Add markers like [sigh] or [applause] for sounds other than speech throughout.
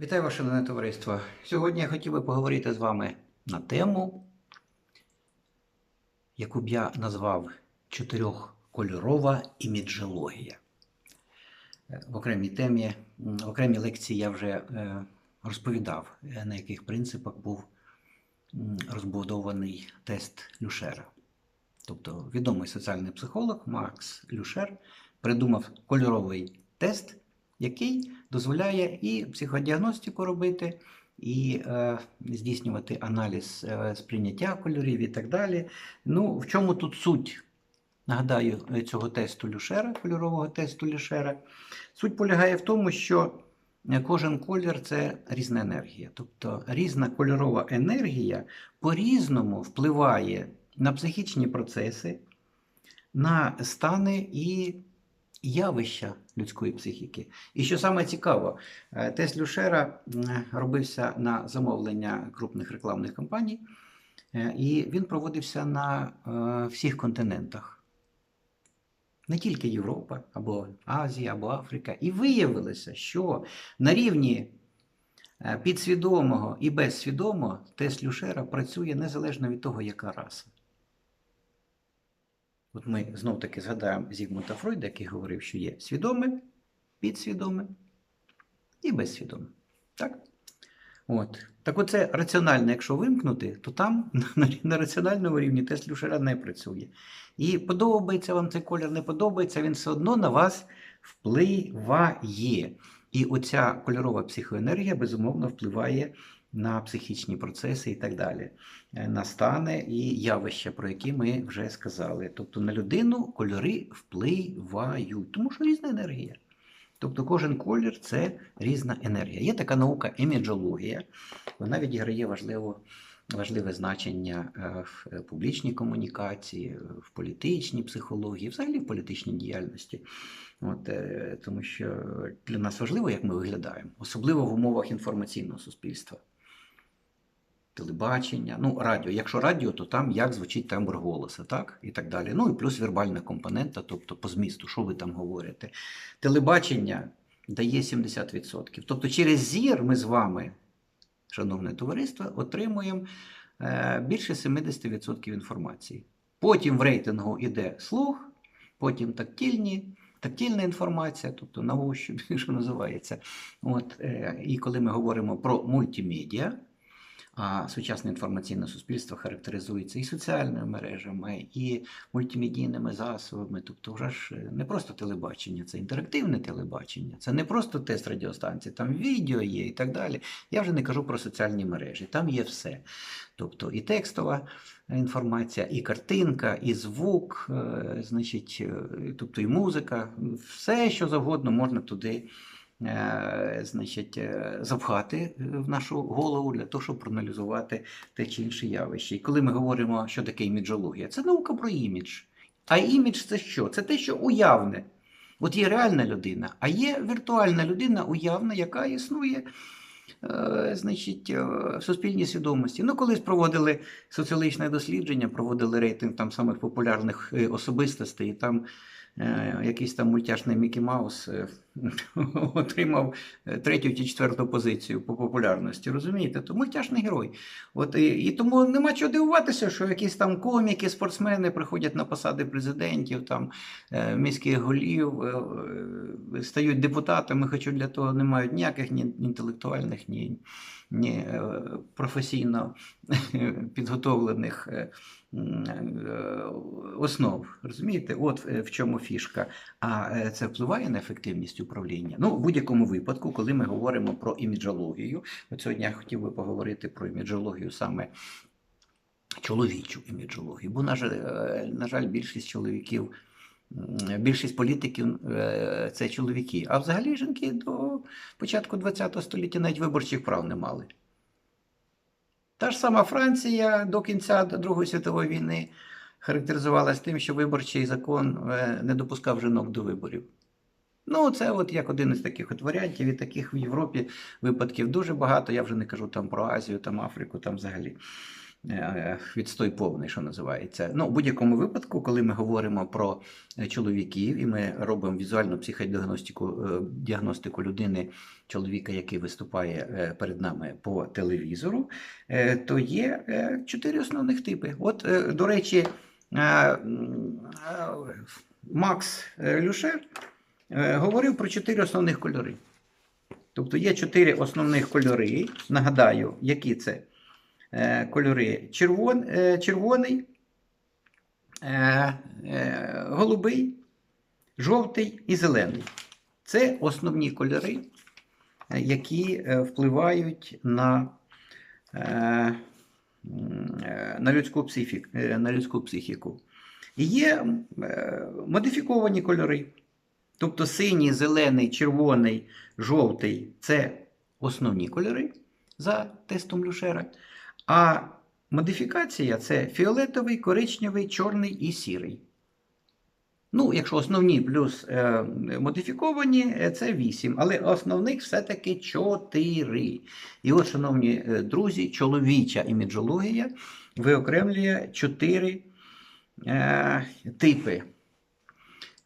Вітаю ваше шановне товариство. Сьогодні я хотів би поговорити з вами на тему, яку б я назвав чотирьохкольорова іміджологія. В окремій темі, в окремій лекції я вже е, розповідав, на яких принципах був розбудований тест Люшера. Тобто відомий соціальний психолог Макс Люшер придумав кольоровий тест, який дозволяє і психодіагностику робити, і е, здійснювати аналіз е, сприйняття кольорів і так далі. Ну, в чому тут суть? Нагадаю, е, цього тесту Люшера, кольорового тесту Люшера. Суть полягає в тому, що е, кожен колір це різна енергія. Тобто різна кольорова енергія по-різному впливає на психічні процеси, на стани і явища людської психіки. І що саме цікаво, е, тест Люшера робився на замовлення крупних рекламних кампаній, е, і він проводився на е, всіх континентах. Не тільки Європа, або Азія, або Африка. І виявилося, що на рівні підсвідомого і безсвідомого тест Люшера працює незалежно від того, яка раса. От ми знов таки згадаємо Зігмунда Фройда, який говорив, що є свідоме, підсвідоме і безсвідоме. Так? От. Так оце раціонально, якщо вимкнути, то там [laughs] на, на раціональному рівні тест Люшера не працює. І подобається вам цей колір, не подобається, він все одно на вас впливає. І оця кольорова психоенергія, безумовно, впливає на психічні процеси і так далі, е, на стани і явища, про які ми вже сказали. Тобто на людину кольори впливають, тому що різна енергія. Тобто кожен колір це різна енергія. Є така наука еміджологія, вона відіграє важливо, важливе значення е, в е, публічній комунікації, е, в політичній психології, взагалі в політичній діяльності. От, е, тому що для нас важливо, як ми виглядаємо, особливо в умовах інформаційного суспільства. Телебачення, ну, радіо. Якщо радіо, то там як звучить тембр голоса, так? І так далі. Ну і плюс вербальна компонента, тобто по змісту, що ви там говорите. Телебачення дає 70%. Тобто через зір ми з вами, шановне товариство, отримуємо е, більше 70% інформації. Потім в рейтингу йде слух, потім тактильні. Тактильна інформація, тобто на ощупь, [laughs] що називається. От, е, і коли ми говоримо про мультимедіа, а сучасне інформаційне суспільство характеризується і соціальними мережами, і мультимедійними засобами. Тобто, вже ж не просто телебачення, це інтерактивне телебачення, це не просто тест радіостанції, там відео є і так далі. Я вже не кажу про соціальні мережі, там є все. Тобто і текстова інформація, і картинка, і звук, е, значить, е, тобто і музика, все, що завгодно можна туди е, значить, е, запхати в нашу голову для того, щоб проаналізувати те чи інше явище. І коли ми говоримо, що таке іміджологія, це наука про імідж. А імідж це що? Це те, що уявне. От є реальна людина, а є віртуальна людина, уявна, яка існує е, значить, е, в суспільній свідомості. Ну, колись проводили соціологічне дослідження, проводили рейтинг там самих популярних е, особистостей, і там е, якийсь там мультяшний Мікі Маус е, [laughs] отримав е, третю чи четверту позицію по популярності. Розумієте? То мультяшний герой. От, і, і тому нема чого дивуватися, що якісь там коміки, спортсмени приходять на посади президентів, там, е, міських голів, е, е, стають депутатами, хоча для того не мають ніяких ні інтелектуальних, ні, ні е, професійно [laughs] підготовлених е, е, основ. Розумієте? От е, в чому фішка. А е, це впливає на ефективність управління. Ну, в будь-якому випадку, коли ми говоримо про іміджологію, от сьогодні я хотів би поговорити про іміджологію саме чоловічу іміджологію. Бо, на жаль, е, на жаль, більшість чоловіків, більшість політиків е, це чоловіки. А взагалі жінки до початку ХХ століття навіть виборчих прав не мали. Та ж сама Франція до кінця Другої світової війни характеризувалась тим, що виборчий закон е, не допускав жінок до виборів. Ну, це от як один із таких от варіантів, і таких в Європі випадків дуже багато. Я вже не кажу там про Азію, там Африку, там взагалі. Е, відстой повний, що називається. Ну, в будь-якому випадку, коли ми говоримо про е, чоловіків і ми робимо візуальну психодіагностику е, діагностику людини, чоловіка, який виступає перед нами по телевізору, то є чотири основних типи. От, до речі, Макс Люшер говорив про чотири основних кольори. Тобто є чотири основних кольори. Нагадаю, які це кольори: Червон, е, червоний, е, е, голубий, жовтий і зелений. Це основні кольори, е, які е, впливають на, е, е, на, людську, психіку, на людську психіку. Є е, модифіковані кольори. Тобто синій, зелений, червоний, жовтий це основні кольори за тестом Люшера. А модифікація це фіолетовий, коричневий, чорний і сірий. Ну, якщо основні плюс е, модифіковані, е, це 8, але основних все-таки 4. І от, шановні е, друзі, чоловіча іміджологія виокремлює 4 е, типи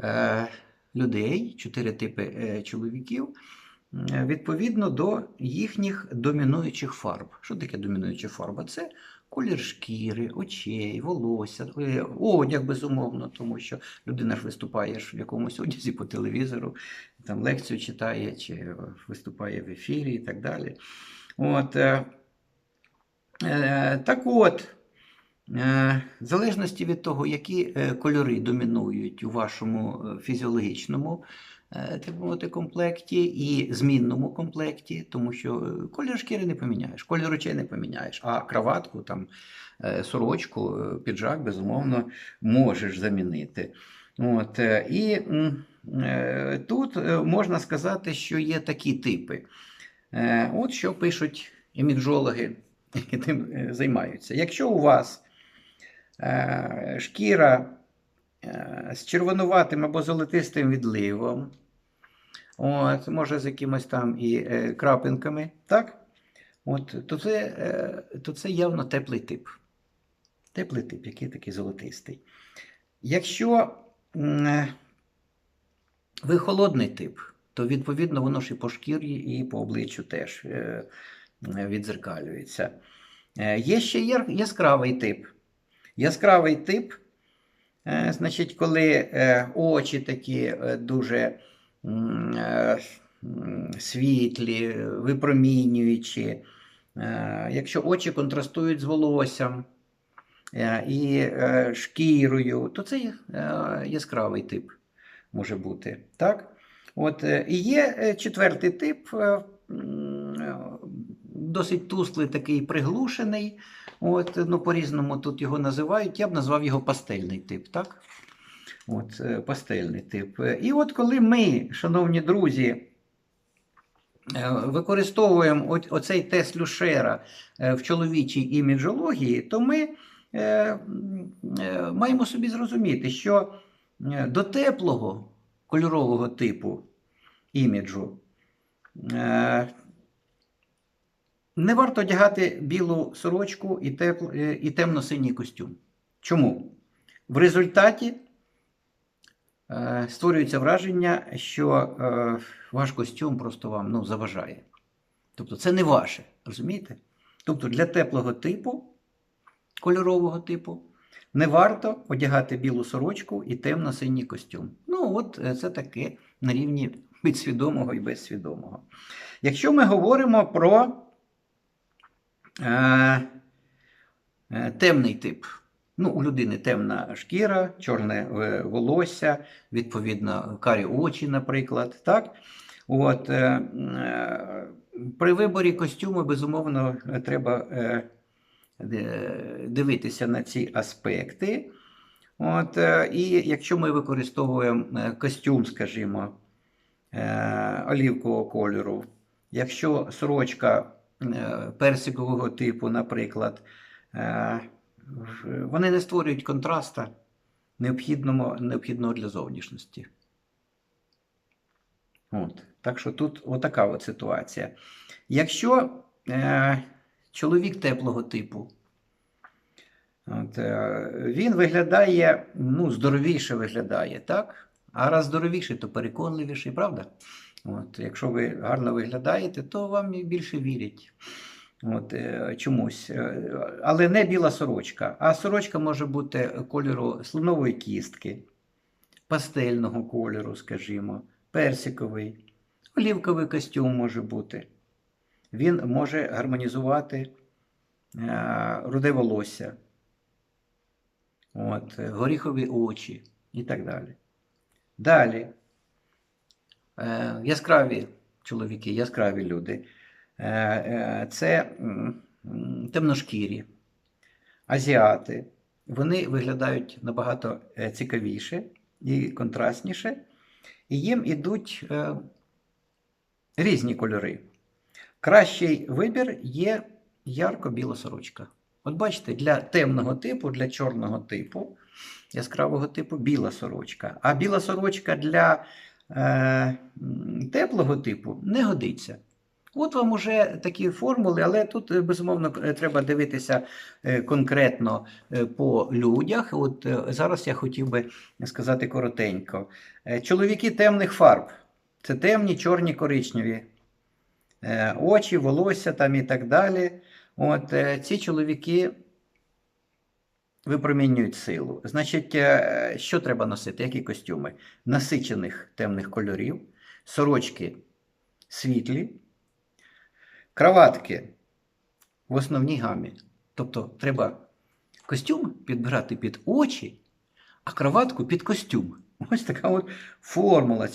е, людей, 4 типи е, чоловіків, відповідно до їхніх домінуючих фарб. Що таке домінуюча фарба? Це колір шкіри, очей, волосся, е, одяг, безумовно, тому що людина ж виступає в якомусь одязі по телевізору, там лекцію читає чи виступає в ефірі і так далі. От, е, е, так от, е, в залежності від того, які е, кольори домінують у вашому е, фізіологічному е, так мовити, комплекті і змінному комплекті, тому що е, колір шкіри не поміняєш, колір очей не поміняєш, а краватку, там, е, сорочку, е, піджак, безумовно, можеш замінити. От, е, і е, тут е, можна сказати, що є такі типи. Е, От що пишуть іміджологи, які тим е, займаються. Якщо у вас е, шкіра е, з червонуватим або золотистим відливом, от, може з якимось там і е, крапинками, так? От, то, це, е, то це явно теплий тип. Теплий тип, який такий золотистий. Якщо е, ви холодний тип, то відповідно воно ж і по шкірі, і по обличчю теж е, е, відзеркалюється. Е, Є ще яскравий тип. Яскравий тип, е, значить, коли е, очі такі е, дуже світлі, випромінюючі, якщо очі контрастують з волоссям і шкірою, то це яскравий тип може бути. Так? От, і є четвертий тип, досить тусклий, такий приглушений. От, ну, по-різному тут його називають. Я б назвав його пастельний тип. Так? От, е, пастельний тип. Е, І от коли ми, шановні друзі, е, використовуємо оцей тест Люшера в чоловічій іміджології, то ми маємо собі зрозуміти, що до теплого кольорового типу іміджу не варто одягати білу сорочку і, тепло, е, і темно-синій костюм. Чому? В результаті е, створюється враження, що е, ваш костюм просто вам ну, заважає. Тобто це не ваше, розумієте? Тобто для теплого типу, кольорового типу, не варто одягати білу сорочку і темно-синій костюм. Ну, от е, це таке на рівні [laughs] підсвідомого і безсвідомого. Якщо ми говоримо про темний тип, ну, у людини темна шкіра, чорне е, волосся, відповідно, карі очі, наприклад. Так? От, е, е, при виборі костюму, безумовно, треба е, дивитися на ці аспекти. От, е, і якщо ми використовуємо е, костюм, скажімо, е, олівкового кольору, якщо сорочка е, персикового типу, наприклад, е, вони не створюють контраста необхідного, необхідного для зовнішності. От. Так що тут отака от ситуація. Якщо е, чоловік теплого типу, От, е, він виглядає, ну, здоровіше виглядає, так? А раз здоровіший, то переконливіший, правда? От, якщо ви гарно виглядаєте, то вам і більше вірять. От, е, чомусь. Е, Але не біла сорочка. А сорочка може бути кольору слонової кістки, пастельного кольору, скажімо, персиковий, олівковий костюм може бути. Він може гармонізувати е, руде волосся, от, горіхові очі і так далі. Далі. Е, яскраві чоловіки, яскраві люди. Е, е, це темношкірі, азіати. Вони виглядають набагато цікавіше і контрастніше, і їм ідуть різні кольори. Кращий вибір є ярко-біла сорочка. От бачите, для темного типу, для чорного типу, яскравого типу біла сорочка. А біла сорочка для е, теплого типу не годиться. От вам уже такі формули, але тут, е, безумовно, е, треба дивитися конкретно по людях. От зараз я хотів би сказати коротенько. Чоловіки темних фарб це темні, чорні, коричневі. Очі, волосся там і так далі. От ці чоловіки випромінюють силу. Значить, е, що треба носити? Які костюми? Насичених темних кольорів, сорочки світлі, краватки в основній гамі. Тобто треба костюм підбирати під очі, а краватку під костюм. Ось така от формула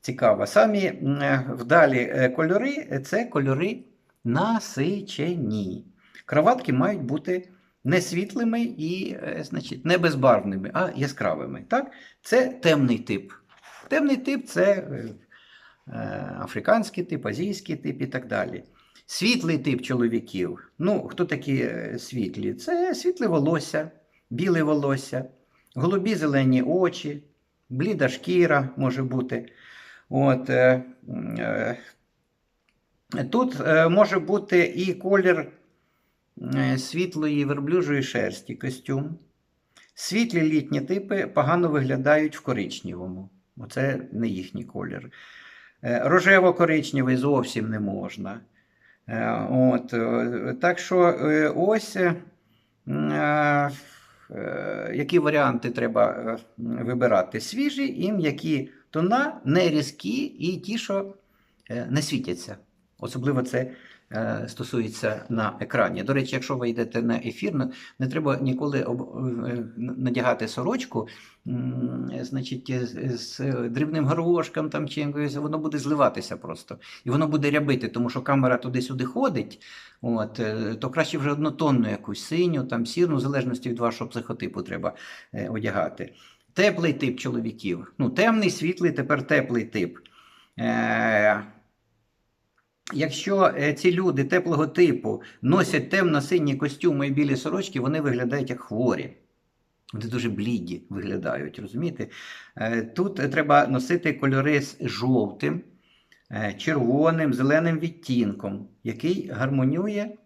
цікава. Самі е, вдалі е, кольори це кольори насичені. Краватки мають бути не світлими і, е, значить, не безбарвними, а яскравими. Так? Це темний тип. Темний тип це е, е, африканський тип, азійський тип і так далі. Світлий тип чоловіків. Ну, хто такі світлі? Це світле волосся, біле волосся, голубі зелені очі, бліда шкіра може бути. От, тут може бути і колір світлої верблюжої шерсті костюм. Світлі літні типи погано виглядають в коричневому. Оце не їхній колір. Е, Рожево-коричневий зовсім не можна. Е, От, е, так що е, ось е, е, е, які варіанти треба е, вибирати: свіжі і м'які тона, не різкі і ті, що е, не світяться. Особливо це е, стосується на екрані. До речі, якщо ви йдете на ефір, не- треба ніколи е, надягати сорочку, значить, з, дрібним горошком там чи воно буде зливатися просто. І воно буде рябити, тому що камера туди-сюди ходить. От, е, то краще вже однотонну якусь синю, там сірну, в залежності від вашого психотипу треба е, одягати. Теплий тип чоловіків. Ну, темний, світлий, тепер теплий тип. Е, Якщо е, ці люди теплого типу носять темно-сині костюми і білі сорочки, вони виглядають як хворі. Вони дуже бліді виглядають, розумієте? Е, Тут треба носити кольори з жовтим, е, червоним, зеленим відтінком, який гармонює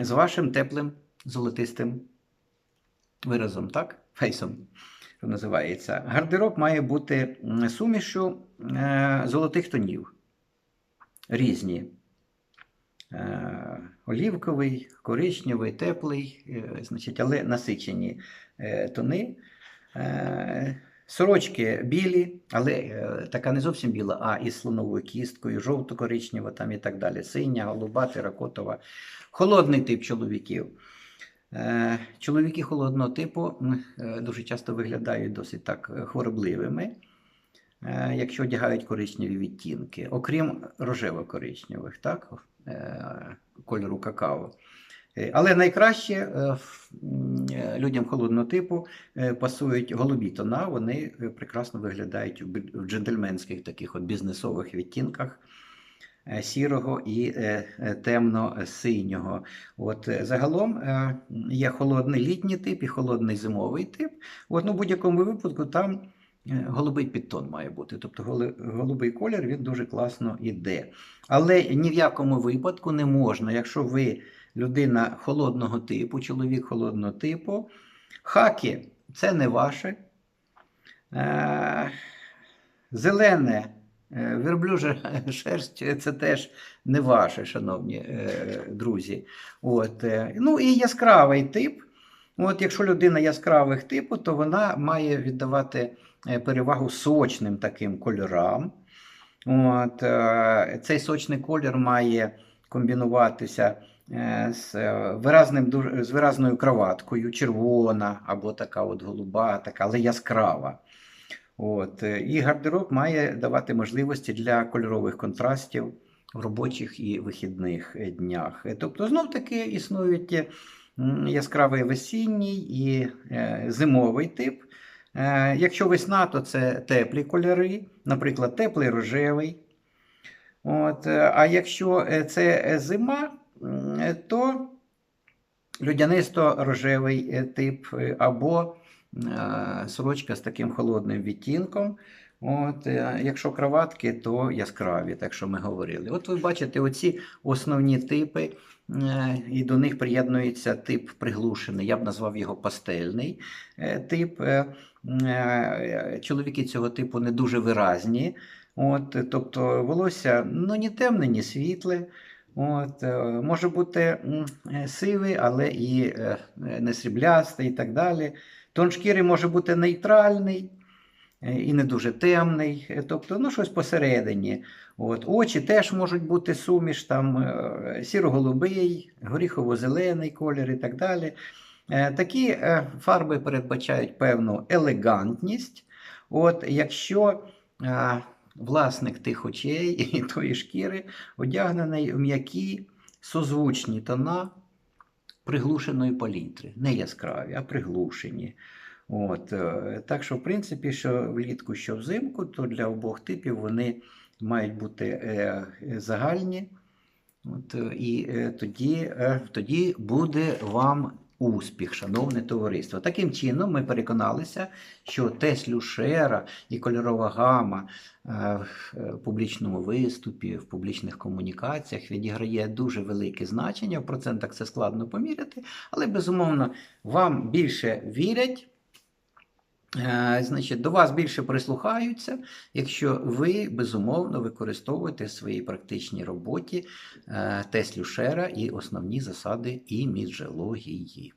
з вашим теплим золотистим виразом, так? Фейсом, що називається. Гардероб має бути е, золотих тонів. Різні. Е, Олівковий, коричневий, теплий, е, значить, але насичені е, тони. Сорочки білі, але така не зовсім біла, а із слоновою кісткою, жовто-коричнева там і так далі. Синя, голуба, теракотова. Холодний тип чоловіків. Чоловіки холодного типу дуже часто виглядають досить так хворобливими, якщо одягають коричневі відтінки, окрім рожево-коричневих, так? е, кольору какао. Е, Але найкраще е, е, людям холодного типу е, пасують голубі тона, вони е, прекрасно виглядають в джентльменських таких от бізнесових відтінках е, сірого і е, е, темно-синього. От е, загалом е, є холодний літній тип і холодний зимовий тип. От, ну, в будь-якому випадку там е, голубий підтон має бути. Тобто голубий колір він дуже класно йде. Але ні в якому випадку не можна, якщо ви людина холодного типу, чоловік холодного типу, хаки це не ваше. Е, Зелене, е, верблюжа [laughs] шерсть це теж не ваше, шановні е, друзі. От, е, ну і яскравий тип. От, якщо людина яскравих типу, то вона має віддавати е, перевагу сочним таким кольорам. От, е, цей сочний колір має комбінуватися е, з, е, виразним, з виразною кроваткою, червона або така от голуба, така, але яскрава. От, е, і гардероб має давати можливості для кольорових контрастів в робочих і вихідних е, днях. Е, Тобто, знов таки існують е, яскравий весінній і е, зимовий тип. Е, Якщо весна, то це теплі кольори, наприклад, теплий рожевий. От, е, а якщо е, це зима, то людянисто-рожевий е, тип або сорочка з таким холодним відтінком. От, якщо кроватки, то яскраві, так що ми говорили. От ви бачите оці основні типи, і до них приєднується тип приглушений. Я б назвав його пастельний тип. Е, е, Чоловіки цього типу не дуже виразні. От, тобто волосся ну, ні темне, ні світле. От, е, може бути сивий, але і не сріблястий і так далі. Тон шкіри може бути нейтральний і не дуже темний, тобто ну, щось посередині. От, очі теж можуть бути суміш, там сіро-голубий, горіхово-зелений колір і так далі. Е, Такі е, фарби передбачають певну елегантність. От, якщо е, власник тих очей [laughs] і тої шкіри одягнений в м'які созвучні тона приглушеної палітри. Не яскраві, а приглушені. От, так що, в принципі, що влітку, що взимку, то для обох типів вони мають бути загальні. От, і тоді, тоді буде вам успіх, шановне товариство. Таким чином, ми переконалися, що Теслю Шера і кольорова гама е, в публічному виступі, в публічних комунікаціях відіграє дуже велике значення. В процентах це складно поміряти, але безумовно вам більше вірять. Е, Значить, до вас більше прислухаються, якщо ви безумовно використовуєте в своїй практичній роботі е, Теслю Шера і основні засади іміджології.